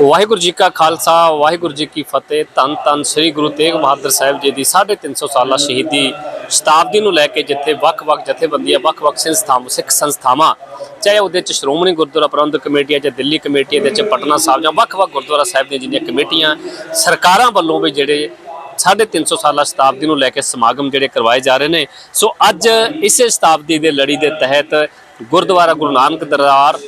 ਵਾਹਿਗੁਰੂ ਜੀ ਕਾ ਖਾਲਸਾ, ਵਾਹਿਗੁਰੂ ਜੀ ਕੀ ਫਤਿਹ। ਧੰਨ ਧੰਨ ਸ੍ਰੀ ਗੁਰੂ ਤੇਗ ਬਹਾਦਰ ਸਾਹਿਬ ਜੀ ਦੀ 350 ਸਾਲਾ ਸ਼ਹੀਦੀ ਸ਼ਤਾਬਦੀ ਨੂੰ ਲੈ ਕੇ ਜਿੱਥੇ ਵੱਖ-ਵੱਖ ਜਥੇਬੰਦੀਆਂ, ਵੱਖ-ਵੱਖ ਸੰਸਥਾਵਾਂ, ਸਿੱਖ ਸੰਸਥਾਵਾਂ, ਚਾਹੇ ਉਹਦੇ ਚ ਸ਼੍ਰੋਮਣੀ ਗੁਰਦੁਆਰਾ ਪ੍ਰਬੰਧਕ ਕਮੇਟੀ ਹੈ ਜਾਂ ਦਿੱਲੀ ਕਮੇਟੀ ਦੇ ਇਹਦੇ ਚ ਪਟਨਾ ਸਾਹਿਬ ਜਾਂ ਵੱਖ-ਵੱਖ ਗੁਰਦੁਆਰਾ ਸਾਹਿਬ ਦੀਆਂ ਜਿਹੜੀਆਂ ਕਮੇਟੀਆਂ, ਸਰਕਾਰਾਂ ਵੱਲੋਂ ਵੀ ਜਿਹੜੇ 350 ਸਾਲਾ ਸ਼ਤਾਬਦੀ ਨੂੰ ਲੈ ਕੇ ਸਮਾਗਮ ਜਿਹੜੇ ਕਰਵਾਏ ਜਾ ਰਹੇ ਨੇ। ਸੋ ਅੱਜ ਇਸੇ ਸ਼ਤਾਬਦੀ ਦੇ ਲੜੀ ਦੇ ਤਹਿਤ ਗੁਰਦੁਆਰਾ ਗੁਰੂ ਨਾਨਕ ਦਰਬਾਰ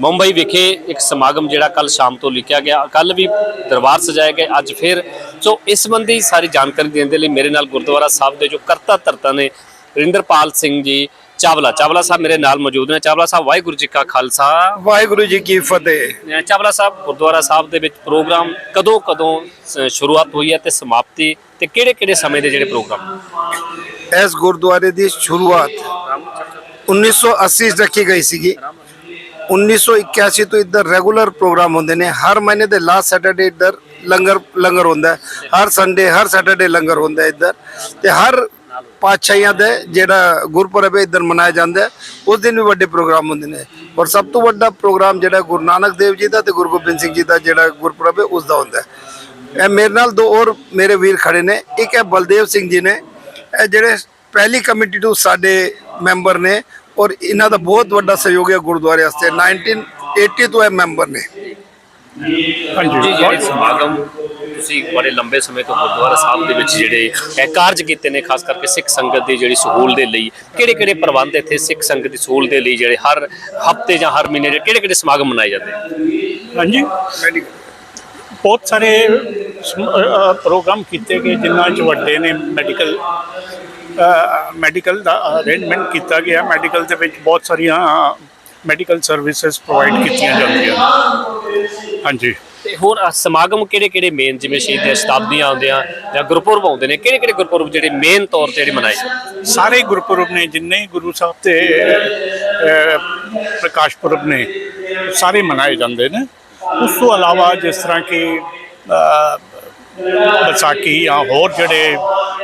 ਮੁੰਬਈ ਵਿਖੇ ਇੱਕ ਸਮਾਗਮ ਜਿਹੜਾ ਕੱਲ ਸ਼ਾਮ ਤੋਂ ਲਿਖਿਆ ਗਿਆ। ਕੱਲ ਵੀ ਦਰਬਾਰ ਸਜਾਏ ਗਏ ਅੱਜ ਫਿਰ ਸੋ ਇਸ ਸੰਬੰਧੀ ਸਾਰੀ ਜਾਣਕਾਰੀ ਦੇਣ ਦੇ ਲਈ ਮੇਰੇ ਨਾਲ ਗੁਰਦੁਆਰਾ ਸਾਹਿਬ ਦੇ ਜੋ ਕਰਤਾ ਧਰਤਾ ਨੇ ਰਿੰਦਰਪਾਲ ਸਿੰਘ ਜੀ ਚਾਵਲਾ। ਚਾਵਲਾ ਸਾਹਿਬ ਮੇਰੇ ਨਾਲ ਮੌਜੂਦ ਨੇ। ਚਾਵਲਾ ਸਾਹਿਬ ਵਾਹਿਗੁਰੂ ਜੀ ਕਾ ਖਾਲਸਾ। ਵਾਹਿਗੁਰੂ ਜੀ ਕੀ ਫਤਿਹ। ਚਾਵਲਾ ਸਾਹਿਬ ਗੁਰਦੁਆਰਾ ਸਾਹਿਬ ਦੇ ਵਿੱਚ ਪ੍ਰੋਗਰਾਮ ਕਦੋਂ ਕਦੋਂ ਸ਼ੁਰੂਆਤ ਹੋਈ ਹੈ ਤੇ ਸਮਾਪਤੀ ਤੇ ਕਿਹੜੇ ਕਿਹੜੇ ਸਮੇਂ ਦੇ ਜਿਹੜੇ ਪ੍ਰੋਗਰਾਮ? ਇਸ ਗੁਰਦੁਆਰੇ ਦੀ ਸ਼ੁਰੂਆਤ 1980 'ਚ ਰੱਖੀ ਗਈ ਸੀਗੀ। 1981 ਤੋਂ ਇੱਧਰ ਰੈਗੂਲਰ ਪ੍ਰੋਗਰਾਮ ਹੁੰਦੇ ਨੇ। ਹਰ ਮਹੀਨੇ ਦੇ ਲਾਸਟ ਸੈਟਰਡੇ ਇੱਧਰ ਲੰਗਰ ਲੰਗਰ ਹੁੰਦਾ ਹਰ ਸੰਡੇ ਹਰ ਸੈਟਰਡੇ ਲੰਗਰ ਹੁੰਦਾ ਇੱਧਰ। ਤੇ ਹਰ ਪਾਤਸ਼ਾਹੀਆਂ ਦੇ ਜਿਹੜਾ ਗੁਰਪੁਰਬ ਹੈ, ਇੱਧਰ ਮਨਾਇਆ ਜਾਂਦਾ ਉਸ ਦਿਨ ਵੀ ਵੱਡੇ ਪ੍ਰੋਗਰਾਮ ਹੁੰਦੇ ਨੇ। ਔਰ ਸਭ ਤੋਂ ਵੱਡਾ ਪ੍ਰੋਗਰਾਮ ਜਿਹੜਾ ਗੁਰੂ ਨਾਨਕ ਦੇਵ ਜੀ ਦਾ ਤੇ ਗੁਰੂ ਗੋਬਿੰਦ ਸਿੰਘ ਜੀ ਦਾ ਜਿਹੜਾ ਗੁਰਪੁਰਬ ਹੈ ਉਸ ਦਾ ਹੁੰਦਾ ਇਹ ਮੇਰੇ ਨਾਲ ਦੋ ਹੋਰ ਮੇਰੇ ਵੀਰ ਖੜੇ ਨੇ। ਇੱਕ ਹੈ ਬਲਦੇਵ ਸਿੰਘ ਜੀ ਨੇ। ਇਹ ਜਿਹੜੇ ਪਹਿਲੀ ਕਮੇਟੀ ਤੋਂ ਸਾਡੇ ਮੈਂਬਰ ਨੇ। ਔਰ ਇਹਨਾਂ ਦਾ ਬਹੁਤ ਵੱਡਾ ਸਹਿਯੋਗ ਹੈ ਗੁਰਦੁਆਰੇ ਵਾਸਤੇ। 1980 ਤੋਂ ਇਹ ਮੈਂਬਰ ਨੇ। ਜੀ ਜਿਹੜੇ ਸਮਾਗਮ ਤੁਸੀਂ ਬੜੇ ਲੰਬੇ ਸਮੇਂ ਤੋਂ ਗੁਰਦੁਆਰਾ ਸਾਹਿਬ ਦੇ ਵਿੱਚ ਜਿਹੜੇ ਇਹ ਕਾਰਜ ਕੀਤੇ ਨੇ ਖਾਸ ਕਰਕੇ ਸਿੱਖ ਸੰਗਤ ਦੀ ਜਿਹੜੀ ਸਹੂਲਤ ਦੇ ਲਈ ਕਿਹੜੇ ਕਿਹੜੇ ਪ੍ਰਬੰਧ ਇੱਥੇ ਸਿੱਖ ਸੰਗਤ ਦੀ ਸਹੂਲਤ ਦੇ ਲਈ ਜਿਹੜੇ ਹਰ ਹਫ਼ਤੇ ਜਾਂ ਹਰ ਮਹੀਨੇ ਕਿਹੜੇ ਕਿਹੜੇ ਸਮਾਗਮ ਮਨਾਏ ਜਾਂਦੇ ਹਾਂਜੀ। ਬਹੁਤ ਸਾਰੇ ਪ੍ਰੋਗਰਾਮ ਕੀਤੇ ਗਏ ਜਿਨ੍ਹਾਂ 'ਚ ਵੱਡੇ ਨੇ ਮੈਡੀਕਲ ਮੈਡੀਕਲ ਦਾ ਅਰੇਂਜਮੈਂਟ ਕੀਤਾ ਗਿਆ। ਮੈਡੀਕਲ ਦੇ ਵਿੱਚ ਬਹੁਤ ਸਾਰੀਆਂ ਮੈਡੀਕਲ ਸਰਵਿਸਿਜ਼ ਪ੍ਰੋਵਾਈਡ ਕੀਤੀਆਂ ਜਾਂਦੀਆਂ। ਹਾਂਜੀ। ਤੇ ਹੋਰ ਸਮਾਗਮ ਕਿਹੜੇ ਕਿਹੜੇ ਮੇਨ ਜਿਵੇਂ ਸ਼ਹੀਦੀਆਂ ਸ਼ਤਾਬਦੀਆਂ ਆਉਂਦੀਆਂ ਜਾਂ ਗੁਰਪੁਰਬ ਆਉਂਦੇ ਨੇ ਕਿਹੜੇ ਕਿਹੜੇ ਗੁਰਪੁਰਬ ਜਿਹੜੇ ਮੇਨ ਤੌਰ ਤੇ ਜਿਹੜੇ ਮਨਾਏ ਜਾਂਦੇ ਸਾਰੇ ਗੁਰਪੁਰਬ ਨੇ ਜਿੰਨੇ ਗੁਰੂ ਸਾਹਿਬ ਤੇ ਪ੍ਰਕਾਸ਼ ਪੁਰਬ ਨੇ ਸਾਰੇ ਮਨਾਏ ਜਾਂਦੇ ਨੇ। ਉਸ ਤੋਂ ਇਲਾਵਾ ਜਿਸ ਤਰ੍ਹਾਂ ਕਿ ਵਿਸਾਖੀ ਜਾਂ ਹੋਰ ਜਿਹੜੇ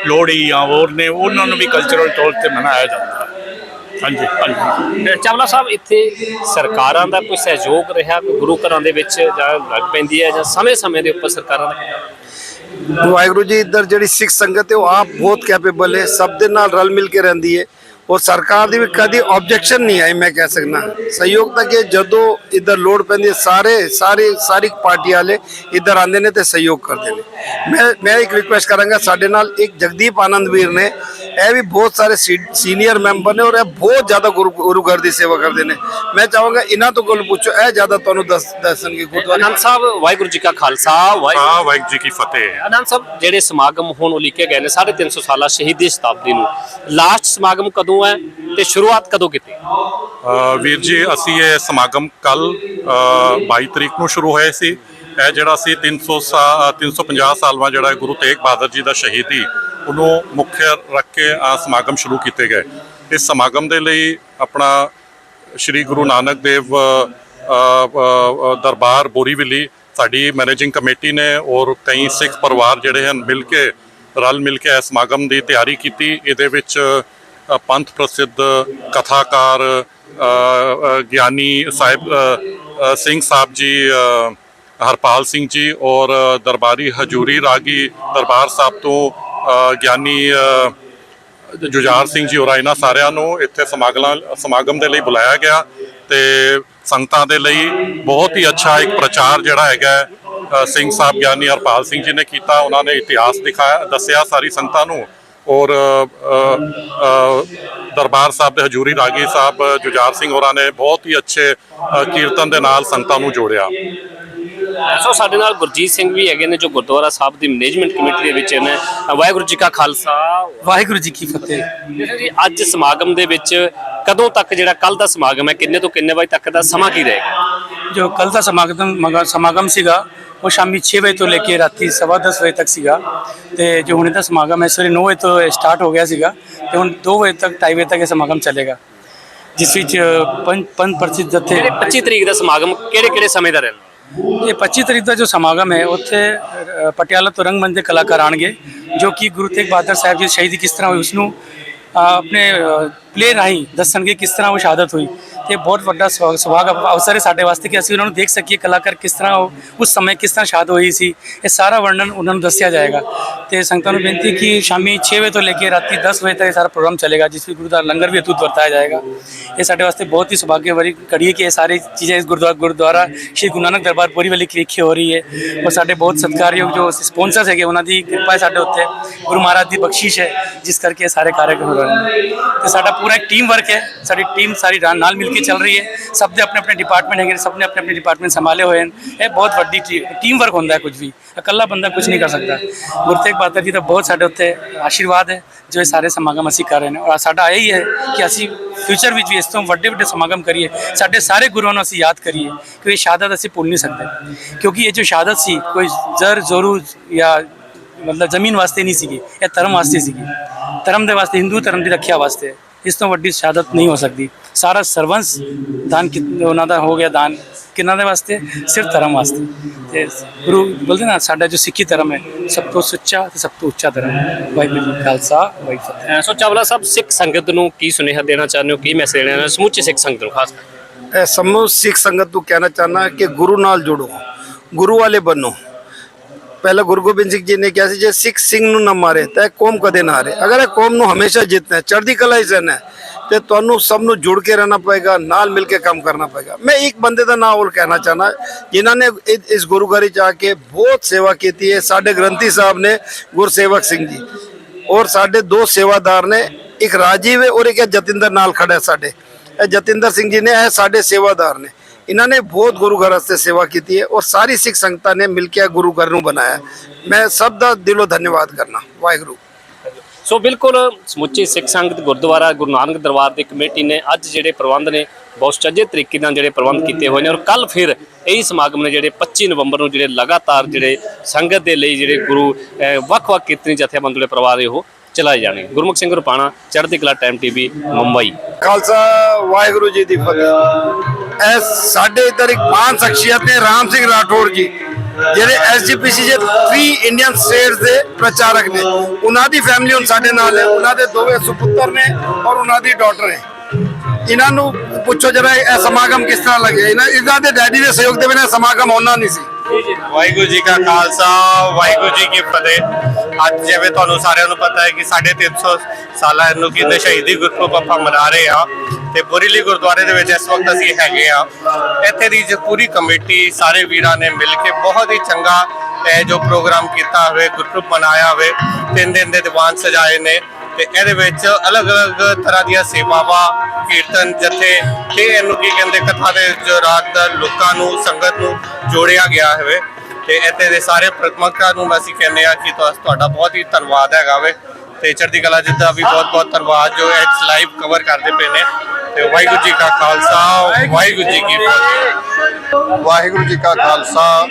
ਲੋਹੜੀ ਜਾਂ ਹੋਰ ਨੇ ਉਹਨਾਂ ਨੂੰ ਵੀ ਕਲਚਰਲ ਤੌਰ ਤੇ ਮਨਾਇਆ ਜਾਂਦਾ। ਹੈ ਹਾਂਜੀ। ਹਾਂਜੀ ਚਾਵਲਾ ਸਾਹਿਬ ਇੱਥੇ ਸਰਕਾਰਾਂ ਦਾ ਕੋਈ ਸਹਿਯੋਗ ਰਿਹਾ? ਗੁਰੂ ਘਰਾਂ ਦੇ ਵਿੱਚ ਜਾਂ ਲੱਗ ਪੈਂਦੀ ਹੈ ਜਾਂ ਸਮੇਂ-ਸਮੇਂ ਦੇ ਉੱਪਰ ਸਰਕਾਰਾਂ ਦਾ? ਵਾਹਿਗੁਰੂ ਜੀ ਇੱਧਰ ਜਿਹੜੀ ਸਿੱਖ ਸੰਗਤ ਹੈ ਉਹ ਆਪ ਬਹੁਤ ਕੈਪੇਬਲ ਹੈ। ਸਭ ਦੇ ਨਾਲ ਰਲ ਮਿਲ ਕੇ ਰਹਿੰਦੀ ਹੈ। ਔਰ ਸਰਕਾਰ ਦੀ ਵੀ ਕਦੀ ਆਬਜੈਕਸ਼ਨ ਨਹੀਂ ਆਈ, ਮੈਂ ਕਹਿ ਸਕਦਾ। ਸਹਿਯੋਗ ਤਾਂ ਕਿ ਜਦੋਂ ਇੱਧਰ ਲੋੜ ਪੈਂਦੀ ਹੈ, ਸਾਰੇ ਸਾਰੇ, ਸਾਰੀ ਪਾਰਟੀ ਵਾਲੇ ਇੱਧਰ ਆਉਂਦੇ ਨੇ ਤੇ ਸਹਿਯੋਗ ਕਰਦੇ ਨੇ। ਮੈਂ ਮੈਂ ਇੱਕ ਰਿਕੁਐਸਟ ਕਰਾਂਗਾ, ਸਾਡੇ ਨਾਲ ਇੱਕ ਜਗਦੀਪ ਆਨੰਦ ਵੀਰ ਨੇ ਇਹ ਵੀ ਬਹੁਤ ਸਾਰੇ ਸੀਨੀਅਰ ਮੈਂਬਰ ਨੇ ਔਰ ਇਹ ਬਹੁਤ ਜ਼ਿਆਦਾ ਗੁਰੂ ਗੁਰੂ ਘਰ ਦੀ ਸੇਵਾ ਕਰਦੇ ਨੇ। ਮੈਂ ਚਾਹਾਂਗਾ ਇਹਨਾਂ ਤੋਂ ਕੋਲ ਪੁੱਛੋ ਇਹ ਜ਼ਿਆਦਾ ਤੁਹਾਨੂੰ ਦੱਸ ਦੱਸਣਗੇ ਗੁਰਦੁਆਰੇ ਅਨੰਦ ਸਾਹਿਬ ਵਾਹਿਗੁਰੂ ਜੀ ਕਾ ਖਾਲਸਾ ਵਾਹਿਗੁਰੂ ਹਾਂ ਵਾਹਿਗੁਰੂ ਜੀ ਕੀ ਫਤਿਹ। ਅਨੰਦ ਸਾਹਿਬ ਜਿਹੜੇ ਸਮਾਗਮ ਹੁਣ ਉਲੀਕੇ ਗਏ ਨੇ 350 ਸਾਲਾ ਸ਼ਹੀਦੀ ਸ਼ਤਾਬਦੀ ਨੂੰ ਲਾਸਟ ਸਮਾਗਮ ਕਦੋਂ ਹੈ ਤੇ ਸ਼ੁਰੂਆਤ ਕਦੋਂ ਕੀਤੀ? ਵੀਰ ਜੀ ਅਸੀਂ ਇਹ ਸਮਾਗਮ ਕੱਲ 22 ਤਰੀਕ ਨੂੰ ਸ਼ੁਰੂ ਹੋਇਆ ਸੀ। ਇਹ ਜਿਹੜਾ ਸੀ 300 ਸਾ- 350 ਸਾਲਵਾਂ ਜਿਹੜਾ ਗੁਰੂ ਤੇਗ ਬਹਾਦਰ ਜੀ ਦਾ ਸ਼ਹੀਦੀ ਉਹਨੂੰ ਮੁੱਖ ਰੱਖ ਕੇ ਆ ਸਮਾਗਮ ਸ਼ੁਰੂ ਕੀਤੇ ਗਏ। ਇਸ ਸਮਾਗਮ ਦੇ ਲਈ ਆਪਣਾ ਸ੍ਰੀ ਗੁਰੂ ਨਾਨਕ ਦੇਵ ਅ, ਅ, ਅ, ਦਰਬਾਰ ਬੋਰੀਵਿਲੀ ਸਾਡੀ ਮੈਨੇਜਿੰਗ ਕਮੇਟੀ ਨੇ ਔਰ ਕਈ ਸਿੱਖ ਪਰਿਵਾਰ ਜਿਹੜੇ ਹਨ ਮਿਲ ਕੇ ਰਲ ਮਿਲ ਕੇ ਇਸ ਸਮਾਗਮ ਦੀ ਤਿਆਰੀ ਕੀਤੀ। ਇਹਦੇ ਵਿੱਚ ਪੰਥ ਪ੍ਰਸਿੱਧ ਕਥਾਕਾਰ ਗਿਆਨੀ ਸਾਹਿਬ ਸਿੰਘ ਸਾਹਿਬ ਜੀ ਹਰਪਾਲ ਸਿੰਘ ਜੀ ਔਰ ਦਰਬਾਰੀ ਹਜੂਰੀ ਰਾਗੀ ਦਰਬਾਰ ਸਾਹਿਬ ਤੋਂ ਗਿਆਨੀ ਜੁਝਾਰ ਸਿੰਘ ਜੀ ਹੋਰਾਂ, ਇਹਨਾਂ ਸਾਰਿਆਂ ਨੂੰ ਇੱਥੇ ਸਮਾਗਮਾਂ ਸਮਾਗਮ ਦੇ ਲਈ ਬੁਲਾਇਆ ਗਿਆ ਤੇ ਸੰਗਤਾਂ ਦੇ ਲਈ ਬਹੁਤ ਹੀ ਅੱਛਾ ਇੱਕ ਪ੍ਰਚਾਰ ਜਿਹੜਾ ਹੈਗਾ ਸਿੰਘ ਸਾਹਿਬ ਗਿਆਨੀ ਹਰਪਾਲ ਸਿੰਘ ਜੀ ਨੇ ਕੀਤਾ, ਉਹਨਾਂ ਨੇ ਇਤਿਹਾਸ ਦਿਖਾਇਆ, ਦੱਸਿਆ ਸਾਰੀ ਸੰਗਤਾਂ ਨੂੰ। ਔਰ ਦਰਬਾਰ ਸਾਹਿਬ ਦੇ ਹਜੂਰੀ ਰਾਗੀ ਸਾਹਿਬ ਜੁਝਾਰ ਸਿੰਘ ਹੋਰਾਂ ਨੇ ਬਹੁਤ ਹੀ ਅੱਛੇ ਕੀਰਤਨ ਦੇ ਨਾਲ ਸੰਗਤਾਂ ਨੂੰ ਜੋੜਿਆ। ਸੋ ਸਾਡੇ ਨਾਲ ਗੁਰਜੀਤ ਸਿੰਘ ਵੀ ਹੈਗੇ ਨੇ ਜੋ ਗੁਰਦੁਆਰਾ ਸਾਹਿਬ ਦੀ ਮੈਨੇਜਮੈਂਟ ਕਮੇਟੀ ਦੇ ਵਿੱਚ ਨੇ। ਵਾਹਿਗੁਰੂ ਜੀ ਕਾ ਖਾਲਸਾ। ਵਾਹਿਗੁਰੂ ਜੀ ਕੀ ਫਤਿਹ। ਜੀ ਅੱਜ ਸਮਾਗਮ ਦੇ ਵਿੱਚ ਕਦੋਂ ਤੱਕ ਜਿਹੜਾ ਕੱਲ ਦਾ ਸਮਾਗਮ ਹੈ ਕਿੰਨੇ ਤੋਂ ਕਿੰਨੇ ਵਜੇ ਤੱਕ ਦਾ ਸਮਾਂ ਕੀ ਰਹੇਗਾ? ਜੋ ਕੱਲ ਦਾ ਸਮਾਗਮ ਮਗਾ- ਸਮਾਗਮ ਸੀਗਾ ਉਹ ਸ਼ਾਮੀ 6 ਵਜੇ ਤੋਂ ਲੈ ਕੇ ਰਾਤੀ 10:30 ਵਜੇ ਤੱਕ ਸੀਗਾ। ਤੇ ਜੋ ਹੁਣੇ ਦਾ ਸਮਾਗਮ ਹੈ ਸਵੇਰੇ 9 ਵਜੇ ਤੋਂ ਸਟਾਰਟ ਹੋ ਗਿਆ ਸੀਗਾ। ਤੇ ਹੁਣ 2 ਵਜੇ ਤੱਕ 2:30 ਵਜੇ ਤੱਕ ਇਹ ਸਮਾਗਮ ਚੱਲੇਗਾ। ਜਿਸ ਵਿੱਚ ਪੰਜ ਪੰਜ ਪ੍ਰਸਿੱਧ ਜਥੇ ਜਿਹੜੇ 25 ਤਰੀਕ ਦਾ ਸਮਾਗਮ ਕਿਹੜੇ ਕਿਹੜੇ ਸਮੇਂ ਦਾ ਰਹਿਣਾ ਇਹ 25 ਤਰੀਕ ਦਾ ਜੋ ਸਮਾਗਮ ਹੈ, ਉੱਥੇ ਪਟਿਆਲਾ ਤੋਂ ਰੰਗਮੰਚ ਦੇ ਕਲਾਕਾਰ ਆਣਗੇ ਜੋ ਕਿ ਗੁਰੂ ਤੇਗ ਬਹਾਦਰ ਸਾਹਿਬ ਜੀ ਦੀ ਸ਼ਹੀਦੀ ਕਿਸ ਤਰ੍ਹਾਂ ਹੋਈ ਉਸ ਨੂੰ ਆਪਣੇ ਪਲੇ ਰਾਹੀਂ ਦੱਸਣਗੇ ਕਿਸ ਤਰ੍ਹਾਂ ਉਹ ਸ਼ਹਾਦਤ ਹੋਈ। ਤੇ ਬਹੁਤ ਵੱਡਾ ਸਵਾ ਸੁਭਾਗ ਅਵਸਰ ਹੈ ਸਾਡੇ ਵਾਸਤੇ ਕਿ ਅਸੀਂ ਉਹਨਾਂ ਨੂੰ ਦੇਖ ਸਕੀਏ ਕਲਾਕਾਰ ਕਿਸ ਤਰ੍ਹਾਂ ਉਹ ਉਸ ਸਮੇਂ ਕਿਸ ਤਰ੍ਹਾਂ ਸ਼ਾਦ ਹੋਈ ਸੀ। ਇਹ ਸਾਰਾ ਵਰਣਨ ਉਹਨਾਂ ਨੂੰ ਦੱਸਿਆ ਜਾਏਗਾ। ਤੇ ਸੰਗਤਾਂ ਨੂੰ ਬੇਨਤੀ ਕਿ ਸ਼ਾਮੀ 6 ਵਜੇ ਤੋਂ ਲੈ ਕੇ ਰਾਤੀ 10 ਵਜੇ ਤੱਕ ਇਹ ਸਾਰਾ ਪ੍ਰੋਗਰਾਮ ਚੱਲੇਗਾ, ਜਿਸ ਵਿੱਚ ਗੁਰਦੁਆਰਾ ਲੰਗਰ ਵੀ ਅਤੁੱਟ ਵਰਤਾਇਆ ਜਾਏਗਾ। ਇਹ ਸਾਡੇ ਵਾਸਤੇ ਬਹੁਤ ਹੀ ਸੁਭਾਗਿਆ ਵਾਲੀ ਘੜੀ ਹੈ ਕਿ ਇਹ ਸਾਰੀ ਚੀਜ਼ਾਂ ਇਸ ਗੁਰਦੁਆਰਾ ਗੁਰਦੁਆਰਾ ਸ਼੍ਰੀ ਗੁਰੂ ਨਾਨਕ ਦਰਬਾਰ ਪੂਰੀ ਵਾਲੀ ਵਿਖੇ ਹੋ ਰਹੀ ਹੈ। ਔਰ ਸਾਡੇ ਬਹੁਤ ਸਤਿਕਾਰਯੋਗ ਜੋ ਸਪਾਂਸਰਸ ਹੈਗੇ, ਉਹਨਾਂ ਦੀ ਕਿਰਪਾ ਹੈ ਸਾਡੇ ਉੱਤੇ। ਗੁਰੂ ਮਹਾਰਾਜ ਦੀ ਬਖਸ਼ਿਸ਼ ਹੈ, ਜਿਸ ਕਰਕੇ ਇਹ ਸਾਰੇ ਕਾਰਜ ਹੋ ਰਹੇ ਨੇ। ਤੇ ਸਾਡਾ ਪੂਰਾ ਇੱਕ ਟੀਮ ਵਰਕ ਹੈ। ਸਾਡੀ ਟੀਮ ਸਾਰੀ ਰਾ- ਨਾਲ ਮਿਲ ਕੇ ਚੱਲ ਰਹੀ ਹੈ ਸਭ ਦੇ ਆਪਣੇ ਆਪਣੇ ਡਿਪਾਰਟਮੈਂਟ ਹੈਗੇ ਨੇ, ਸਭ ਨੇ ਆਪਣੇ ਆਪਣੇ ਡਿਪਾਰਟਮੈਂਟ ਸੰਭਾਲੇ ਹੋਏ ਹਨ ਇਹ ਬਹੁਤ ਵੱਡੀ ਟੀਮ ਵਰਕ ਹੁੰਦਾ ਹੈ ਕੁਝ ਵੀ ਇਕੱਲਾ ਬੰਦਾ ਕੁਝ ਨਹੀਂ ਕਰ ਸਕਦਾ ਗੁਰੂ ਤੇਗ ਬਹਾਦਰ ਜੀ ਦਾ ਬਹੁਤ ਸਾਡੇ ਉੱਤੇ ਆਸ਼ੀਰਵਾਦ ਹੈ ਜੋ ਇਹ ਸਾਰੇ ਸਮਾਗਮ ਅਸੀਂ ਕਰ ਰਹੇ ਨੇ ਔਰ ਸਾਡਾ ਇਹ ਹੀ ਹੈ ਕਿ ਅਸੀਂ ਫਿਊਚਰ ਵਿੱਚ ਵੀ ਇਸ ਤੋਂ ਵੱਡੇ ਵੱਡੇ ਸਮਾਗਮ ਕਰੀਏ ਸਾਡੇ ਸਾਰੇ ਗੁਰੂਆਂ ਨੂੰ ਅਸੀਂ ਯਾਦ ਕਰੀਏ ਕਿ ਇਹ ਸ਼ਹਾਦਤ ਅਸੀਂ ਭੁੱਲ ਨਹੀਂ ਸਕਦੇ ਕਿਉਂਕਿ ਇਹ ਜੋ ਸ਼ਹਾਦਤ ਸੀ ਕੋਈ ਜ਼ਰ ਜ਼ੋਰੂ ਜਾਂ ਮਤਲਬ ਜ਼ਮੀਨ ਵਾਸਤੇ ਨਹੀਂ ਸੀਗੀ ਇਹ ਧਰਮ ਵਾਸਤੇ ਸੀਗੀ ਧਰਮ ਦੇ ਵਾਸਤੇ ਹਿੰਦੂ ਧਰਮ ਦੀ ਰੱਖਿਆ ਵਾਸਤੇ ਇਸ ਤੋਂ ਵੱਡੀ ਸ਼ਹਾਦਤ ਨਹੀਂ ਹੋ ਸਕਦੀ। ਸਾਰਾ ਸਰਵੰਸ ਦਾਨ ਕਿ- ਉਹਨਾਂ ਦਾ ਹੋ ਗਿਆ ਦਾਨ। ਕਿਹਨਾਂ ਦੇ ਵਾਸਤੇ? ਸਿਰਫ ਧਰਮ ਵਾਸਤੇ। ਤੇ ਗੁਰੂ ਬੋਲਦੇ ਨਾ ਸਾਡਾ ਜੋ ਸਿੱਖੀ ਧਰਮ ਹੈ ਸਭ ਤੋਂ ਸੁੱਚਾ ਤੇ ਸਭ ਤੋਂ ਉੱਚਾ ਧਰਮ ਹੈ। ਵਾਹਿਗੁਰੂ ਜੀ ਖਾਲਸਾ ਵਾਹਿਗੁਰੂ ਫਤਿਹ। ਸੋ ਚਾਵਲਾ ਸਾਹਿਬ ਸਿੱਖ ਸੰਗਤ ਨੂੰ ਕੀ ਸੁਨੇਹਾ ਦੇਣਾ ਚਾਹੁੰਦੇ ਹੋ? ਕੀ ਮੈਸੇਜ ਦੇਣਾ ਚਾਹੁੰਦੇ ਹੋ? ਸਮੁੱਚੀ ਸਿੱਖ ਸੰਗਤ ਨੂੰ ਖਾਸ ਕਰਕੇ। ਇਹ ਸਮੂਹ ਸਿੱਖ ਸੰਗਤ ਨੂੰ ਕਹਿਣਾ ਚਾਹਨਾ ਕਿ ਗੁਰੂ ਨਾਲ ਜੁੜੋ। ਗੁਰੂ ਵਾਲੇ ਬਣੋ। ਪਹਿਲਾਂ ਗੁਰੂ ਗੋਬਿੰਦ ਸਿੰਘ ਜੀ ਨੇ ਕਿਹਾ ਸੀ ਜੇ ਸਿੱਖ ਸਿੰਘ ਨੂੰ ਨਾ ਮਾਰੇ ਤਾਂ ਇਹ ਕੌਮ ਕਦੇ ਨਾ ਹਾਰੇ ਅਗਰ ਇਹ ਕੌਮ ਨੂੰ ਹਮੇਸ਼ਾ ਜਿੱਤਣਾ ਚੜ੍ਹਦੀ ਕਲਾ ਹੀ ਰਹਿਣਾ ਹੈ ਤੇ ਤੁਹਾਨੂੰ ਸਭ ਨੂੰ ਜੁੜ ਕੇ ਰਹਿਣਾ ਪਏਗਾ ਨਾਲ ਮਿਲ ਕੇ ਕੰਮ ਕਰਨਾ ਪਏਗਾ ਮੈਂ ਇੱਕ ਬੰਦੇ ਦਾ ਨਾਮ ਹੋਰ ਕਹਿਣਾ ਚਾਹਨਾ ਜਿਨ੍ਹਾਂ ਨੇ ਇਸ ਗੁਰੂ ਘਰ ਚ ਆ ਕੇ ਬਹੁਤ ਸੇਵਾ ਕੀਤੀ ਹੈ ਸਾਡੇ ਗ੍ਰੰਥੀ ਸਾਹਿਬ ਨੇ ਗੁਰਸੇਵਕ ਸਿੰਘ ਜੀ ਔਰ ਸਾਡੇ ਦੋ ਸੇਵਾਦਾਰ ਨੇ ਇੱਕ ਰਾਜੀਵ ਹੈ ਔਰ ਇੱਕ ਜਤਿੰਦਰ ਨਾਲ ਖੜਾ ਸਾਡੇ ਇਹ ਜਤਿੰਦਰ ਸਿੰਘ ਜੀ ਨੇ ਇਹ ਸਾਡੇ ਸੇਵਾਦਾਰ ਨੇ ਇਹਨਾਂ ਨੇ ਬਹੁਤ ਗੁਰੂ ਘਰ ਵਾਸਤੇ ਸੇਵਾ ਕੀਤੀ ਹੈ ਔਰ ਸਾਰੀ ਸਿੱਖ ਸੰਗਤਾਂ ਨੇ ਮਿਲ ਕੇ ਗੁਰੂ ਘਰ ਨੂੰ ਬਣਾਇਆ ਮੈਂ ਸਭ ਦਾ ਦਿਲੋਂ ਧੰਨਵਾਦ ਕਰਨਾ ਵਾਹਿਗੁਰੂ ਸੋ ਬਿਲਕੁਲ ਸਮੁੱਚੀ ਸਿੱਖ ਸੰਗਤ ਗੁਰਦੁਆਰਾ ਗੁਰੂ ਨਾਨਕ ਦਰਬਾਰ ਦੀ ਕਮੇਟੀ ਨੇ ਅੱਜ ਜਿਹੜੇ ਪ੍ਰਬੰਧ ਨੇ ਬਹੁਤ ਸੱਜੇ ਤਰੀਕੇ ਨਾਲ ਜਿਹੜੇ ਪ੍ਰਬੰਧ ਕੀਤੇ ਹੋਏ ਨੇ ਔਰ ਕੱਲ ਫਿਰ ਇਹੀ ਸਮਾਗਮ ਨੇ ਜਿਹੜੇ 25 ਨਵੰਬਰ ਨੂੰ ਜਿਹੜੇ ਲਗਾਤਾਰ ਜਿਹੜੇ ਸੰਗਤ ਦੇ ਲਈ ਜਿਹੜੇ ਗੁਰੂ ਵੱਖ-ਵੱਖ ਕੀਰਤਨੀ ਜਥੇਬੰਦ ਦੇ ਪਰਿਵਾਰ ਇਹ ਉਹ ਚਲਾਏ ਜਾਣੇ। Gurmukh Singh Rupana, Chardi Kala time TV Mumbai. ਖਾਲਸਾ ਵਾਹਿਗੁਰੂ ਜੀ ਦੀ ਫਤਿਹ। ਇਹ ਸਾਡੇ ਇੱਧਰ ਇੱਕ ਮਹਾਨ ਸ਼ਖਸੀਅਤ ਨੇ, ਰਾਮ ਸਿੰਘ ਰਾਠੌਰ ਜੀ, ਜਿਹੜੇ ਐਸਜੀਪੀਸੀ ਦੇ 3 ਇੰਡੀਅਨ ਸਟੇਟਸ ਦੇ ਪ੍ਰਚਾਰਕ ਨੇ। ਉਹਨਾਂ ਦੀ ਫੈਮਿਲੀ ਹੁਣ ਸਾਡੇ ਨਾਲ ਹੈ। ਉਹਨਾਂ ਦੇ ਦੋਵੇਂ ਸੁਪੁੱਤਰ ਨੇ ਔਰ ਉਹਨਾਂ ਦੀ ਡਾਟਰ ਹੈ ਇਹਨਾਂ ਨੂੰ ਪੁੱਛੋ ਜਰਾ, ਇਹ ਸਮਾਗਮ ਕਿਸ ਤਰ੍ਹਾਂ ਲੱਗਿਆ? ਇਹਨਾਂ ਦੇ ਡੈਡੀ ਦੇ ਸਹਿਯੋਗ ਦੇ ਬਿਨਾਂ ਸਮਾਗਮ ਹੋਣਾ ਨਹੀਂ ਸੀ। ਵਾਹਿਗੁਰੂ ਜੀ ਕਾ ਖਾਲਸਾ, ਵਾਹਿਗੁਰੂ ਜੀ ਕੀ ਫਤਿਹ। ਅੱਜ ਜਿਵੇਂ ਤੁਹਾਨੂੰ ਸਾਰਿਆਂ ਨੂੰ ਪਤਾ ਹੈ ਕਿ 350 ਸਾਲਾਂ ਨੂੰ ਕਿੰਨੇ ਸ਼ਹੀਦੀ ਗੁਰਪੁਰਬ ਆਪਾਂ ਮਨਾ ਰਹੇ ਆ ਤੇ ਬੋਰੀਲੀ ਗੁਰਦੁਆਰੇ ਦੇ ਵਿੱਚ ਇਸ ਵਕਤ ਅਸੀਂ ਹੈਗੇ ਆ ਇੱਥੇ ਦੀ ਜੋ ਪੂਰੀ ਕਮੇਟੀ, ਸਾਰੇ ਵੀਰਾਂ ਨੇ ਮਿਲ ਕੇ ਬਹੁਤ ਹੀ ਚੰਗਾ ਇਹ ਜੋ ਪ੍ਰੋਗਰਾਮ ਕੀਤਾ ਹੋਵੇ, ਗੁਰਪੁਰਬ ਮਨਾਇਆ ਹੋਵੇ, ਤਿੰਨ ਦਿਨ ਦੇ ਦੀਵਾਨ ਸਜਾਏ ਨੇ। ਤੇ ਇਹਦੇ ਵਿੱਚ ਅਲੱਗ-ਅਲੱਗ ਤਰ੍ਹਾਂ ਦੀਆਂ ਸੇਵਾਵਾਂ, ਕੀਰਤਨ, ਜਥੇ ਤੇ ਇਹਨੂੰ ਕੀ ਕਹਿੰਦੇ, ਕਥਾ ਦੇ ਜੋ ਰਾਤ ਦਾ ਲੋਕਾਂ ਨੂੰ, ਸੰਗਤ ਨੂੰ ਜੋੜਿਆ ਗਿਆ ਹੋਵੇ। ਤੇ ਇੱਥੇ ਦੇ ਸਾਰੇ ਪ੍ਰਤਮਕਾਂ ਨੂੰ ਅਸੀਂ ਕਹਿੰਦੇ ਆ ਕਿ ਤੁਹਾਡਾ ਬਹੁਤ ਹੀ ਧੰਨਵਾਦ ਹੈਗਾ ਵੇ। ਤੇ ਚੜ੍ਹਦੀ ਕਲਾ ਜਿੱਦਾਂ ਵੀ ਬਹੁਤ-ਬਹੁਤ ਧੰਨਵਾਦ ਜੋ ਇਸ ਲਾਈਵ ਕਵਰ ਕਰਦੇ ਪਏ ਨੇ। ਤੇ ਵਾਹਿਗੁਰੂ ਜੀ ਕਾ ਖਾਲਸਾ, ਵਾਹਿਗੁਰੂ ਜੀ ਕੀ ਫਤਿਹ। ਵਾਹਿਗੁਰੂ ਜੀ ਕਾ ਖਾਲਸਾ,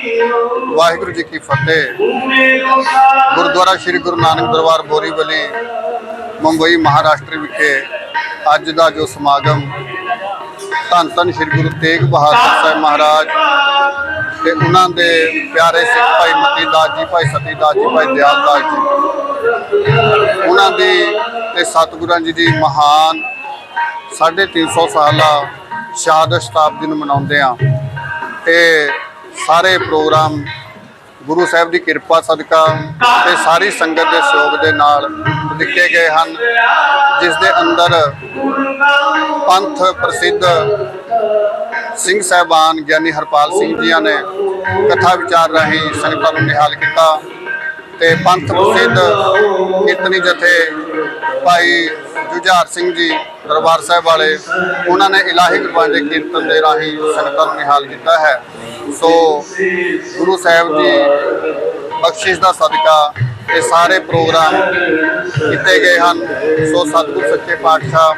ਵਾਹਿਗੁਰੂ ਜੀ ਕੀ ਫਤਿਹ। ਗੁਰਦੁਆਰਾ ਸ੍ਰੀ ਗੁਰੂ ਨਾਨਕ ਦਰਬਾਰ ਬੋਰੀਵਲੀ ਮੁੰਬਈ ਮਹਾਰਾਸ਼ਟਰ ਵਿਖੇ ਅੱਜ ਦਾ ਜੋ ਸਮਾਗਮ ਧੰਨ ਧੰਨ ਸ੍ਰੀ ਗੁਰੂ ਤੇਗ ਬਹਾਦਰ ਸਾਹਿਬ ਮਹਾਰਾਜ ਤੇ ਉਹਨਾਂ ਦੇ ਪਿਆਰੇ ਸਿੱਖ ਭਾਈ ਮਤੀ ਦਾਸ ਜੀ, ਭਾਈ ਸਤੀ ਦਾਸ ਜੀ, ਭਾਈ ਦਿਆਲਦਾਸ ਜੀ, ਉਹਨਾਂ ਦੀ ਤੇ ਸਤਿਗੁਰਾਂ ਜੀ ਦੀ ਮਹਾਨ 350 ਸਾਲਾ ਸ਼ਹਾਦਤ ਸ਼ਤਾਬਦੀ ਨੂੰ ਮਨਾਉਂਦੇ ਆ ਤੇ ਸਾਰੇ ਪ੍ਰੋਗਰਾਮ ਗੁਰੂ ਸਾਹਿਬ ਦੀ ਕਿਰਪਾ ਸਦਕਾ ਤੇ ਸਾਰੀ ਸੰਗਤ ਦੇ ਸਹਿਯੋਗ ਦੇ ਨਾਲ ਦਿੱਤੇ ਗਏ ਹਨ, ਜਿਸ ਦੇ ਅੰਦਰ ਪੰਥ ਪ੍ਰਸਿੱਧ ਸਿੰਘ ਸਾਹਿਬਾਨ ਗਿਆਨੀ ਹਰਪਾਲ ਸਿੰਘ ਜੀਆਂ ਨੇ ਕਥਾ ਵਿਚਾਰ ਰਾਹੀਂ ਸੰਗਤਾਂ ਨੂੰ ਨਿਹਾਲ ਕੀਤਾ ਤੇ ਪੰਥ ਪ੍ਰਸਿੱਧ ਕੀਰਤਨੀ ਜਥੇ ਭਾਈ ਜੁਝਾਰ ਸਿੰਘ ਜੀ, ਦਰਬਾਰ ਸਾਹਿਬ ਵਾਲੇ, ਉਹਨਾਂ ਨੇ ਇਲਾਹੀ ਗੁਰਬਾਣੀ ਦੇ ਕੀਰਤਨ ਦੇ ਰਾਹੀਂ ਸੰਗਤਾਂ ਨੂੰ ਨਿਹਾਲ ਕੀਤਾ ਹੈ। ਸੋ ਗੁਰੂ ਸਾਹਿਬ ਜੀ, ਬਖਸ਼ਿਸ਼ ਦਾ ਸਦਕਾ ਇਹ ਸਾਰੇ ਪ੍ਰੋਗਰਾਮ ਕੀਤੇ ਗਏ ਹਨ। ਸੋ ਸਤਿਗੁਰ ਸੱਚੇ ਪਾਤਸ਼ਾਹ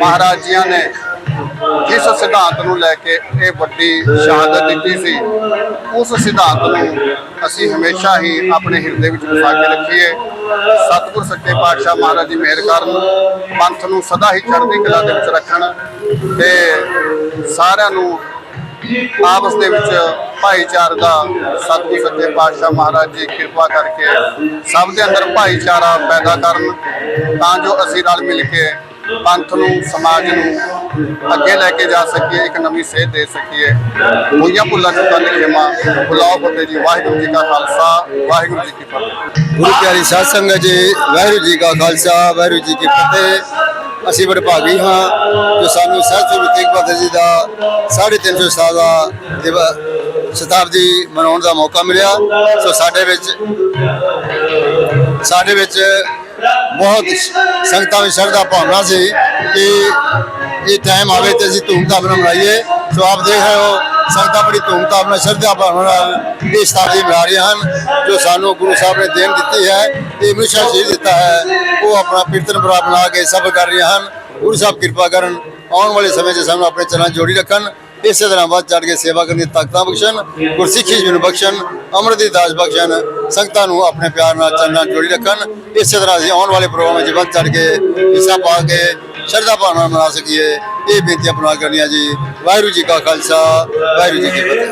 ਮਹਾਰਾਜ ਜੀਆਂ ਨੇ ਜਿਸ ਸਿਧਾਂਤ ਨੂੰ ਲੈ ਕੇ ਇਹ ਵੱਡੀ ਸ਼ਹਾਦਤ ਦਿੱਤੀ ਸੀ, ਉਸ ਸਿਧਾਂਤ ਨੂੰ ਅਸੀਂ ਹਮੇਸ਼ਾ ਹੀ ਆਪਣੇ ਹਿਰਦੇ ਵਿੱਚ ਵਸਾ ਕੇ ਰੱਖੀਏ। ਸਤਿਗੁਰ ਸੱਚੇ ਪਾਤਸ਼ਾਹ ਮਹਾਰਾਜ ਦੀ ਮਿਹਰ ਕਰਨ ਪੰਥ ਨੂੰ ਸਦਾ ਹੀ ਚੜ੍ਹਦੀ ਕਲਾ ਦੇ ਵਿੱਚ ਰੱਖਣ ਤੇ ਸਾਰਿਆਂ ਨੂੰ ਆਪਸ ਦੇ ਵਿੱਚ ਭਾਈਚਾਰ ਦਾ ਸਤਿਗੁਰ ਸੱਚੇ ਪਾਤਸ਼ਾਹ ਮਹਾਰਾਜ ਜੀ ਕਿਰਪਾ ਕਰਕੇ ਸਭ ਦੇ ਅੰਦਰ ਭਾਈਚਾਰਾ ਪੈਦਾ ਕਰਨ ਤਾਂ ਜੋ ਅਸੀਂ ਰਲ ਮਿਲ ਕੇ ਪੰਥ ਨੂੰ, ਸਮਾਜ ਨੂੰ ਅੱਗੇ ਲੈ ਕੇ ਜਾ ਸਕੀਏ, ਇੱਕ ਨਵੀਂ ਸੇਧ ਦੇ ਸਕੀਏ। ਹੋਈਆਂ ਭੁੱਲਾਂ ਚੁੱਕਾਂ ਦੀ ਖਿਮਾ। ਬੁਲਾਓ ਫਤਿਹ ਜੀ, ਵਾਹਿਗੁਰੂ ਜੀ ਕਾ ਖਾਲਸਾ, ਵਾਹਿਗੁਰੂ ਜੀ ਕੀ ਫਤਿਹ। ਗੁਰੂ ਪਿਆਰੀ ਸਾਧ ਸੰਗਤ ਜੀ, ਵਾਹਿਗੁਰੂ ਜੀ ਕਾ ਖਾਲਸਾ, ਵਾਹਿਗੁਰੂ ਜੀ ਕੀ ਫਤਿਹ। ਅਸੀਂ ਬੜੇ ਹਾਂ, ਜੋ ਸਾਨੂੰ ਸਹਿਜ ਗੁਰੂ ਤੇਗ ਬਹਾਦਰ ਜੀ ਦਾ 350 ਸਾਲ ਦਾ ਦਿਵ- ਸ਼ਤਾਬਦੀ ਮਨਾਉਣ ਦਾ ਮੌਕਾ ਮਿਲਿਆ। ਸੋ ਸਾਡੇ ਵਿੱਚ ਸਾਡੇ ਵਿੱਚ ਬਹੁਤ ਸੰਗਤਾਂ ਵਿੱਚ ਸ਼ਰਧਾ ਭਾਵਨਾ ਸੀ ਕਿ ਇਹ ਟਾਈਮ ਆਵੇ ਤੇ ਅਸੀਂ ਧੂਮਧਾਮ ਨਾਲ ਮਨਾਈਏ। ਸੋ ਆਪ ਦੇਖ ਰਹੇ ਹੋ, ਸੰਗਤਾਂ ਬੜੀ ਧੂਮਧਾਮ ਨਾਲ, ਸ਼ਰਧਾ ਭਾਵਨਾ ਨਾਲ ਇਹ ਸ਼ਤਾਬਦੀ ਮਨਾ ਰਹੀਆਂ ਹਨ, ਜੋ ਸਾਨੂੰ ਗੁਰੂ ਸਾਹਿਬ ਨੇ ਦੇਣ ਦਿੱਤੀ ਹੈ, ਇਹ ਮਿਸ਼ਨ ਸ਼ਹੀਦ ਦਿੱਤਾ ਹੈ। ਉਹ ਆਪਣਾ ਕੀਰਤਨ ਬਰਾ ਬਣਾ ਕੇ ਸਭ ਕਰ ਰਹੀਆਂ ਹਨ। ਗੁਰੂ ਸਾਹਿਬ ਕਿਰਪਾ ਕਰਨ, ਆਉਣ ਵਾਲੇ ਸਮੇਂ 'ਚ ਸਾਨੂੰ ਆਪਣੇ ਚਰਨਾਂ ਜੋੜੀ ਰੱਖਣ। ਇਸੇ ਤਰ੍ਹਾਂ ਵੱਧ ਚੜ ਕੇ ਸੇਵਾ ਕਰਨ ਦੀ ਤਾਕਤਾਂ ਬਖਸ਼ਣ, ਗੁਰਸਿੱਖੀ ਜੀਵਨ ਬਖਸ਼ਣ, ਅੰਮ੍ਰਿਤ ਦੀ ਦਾਸ ਬਖਸ਼ਣ, ਸੰਗਤਾਂ ਨੂੰ ਆਪਣੇ ਪਿਆਰ ਨਾਲ ਚਰਨਾਂ 'ਚ ਜੋੜੀ ਰੱਖਣ, ਇਸੇ ਤਰ੍ਹਾਂ ਅਸੀਂ ਆਉਣ ਵਾਲੇ ਪ੍ਰੋਗਰਾਮ ਵਿੱਚ ਵੱਧ ਚੜ ਕੇ ਹਿੱਸਾ ਪਾ ਕੇ ਸ਼ਰਧਾ ਭਾਵਨਾ ਨਾਲ ਮਨਾ ਸਕੀਏ। ਇਹ ਬੇਨਤੀ ਆਪਣਾ ਕਰਨੀਆਂ ਜੀ। ਵਾਹਿਗੁਰੂ ਜੀ ਕਾ ਖਾਲਸਾ, ਵਾਹਿਗੁਰੂ ਜੀ ਕੀ ਫਤਿਹ।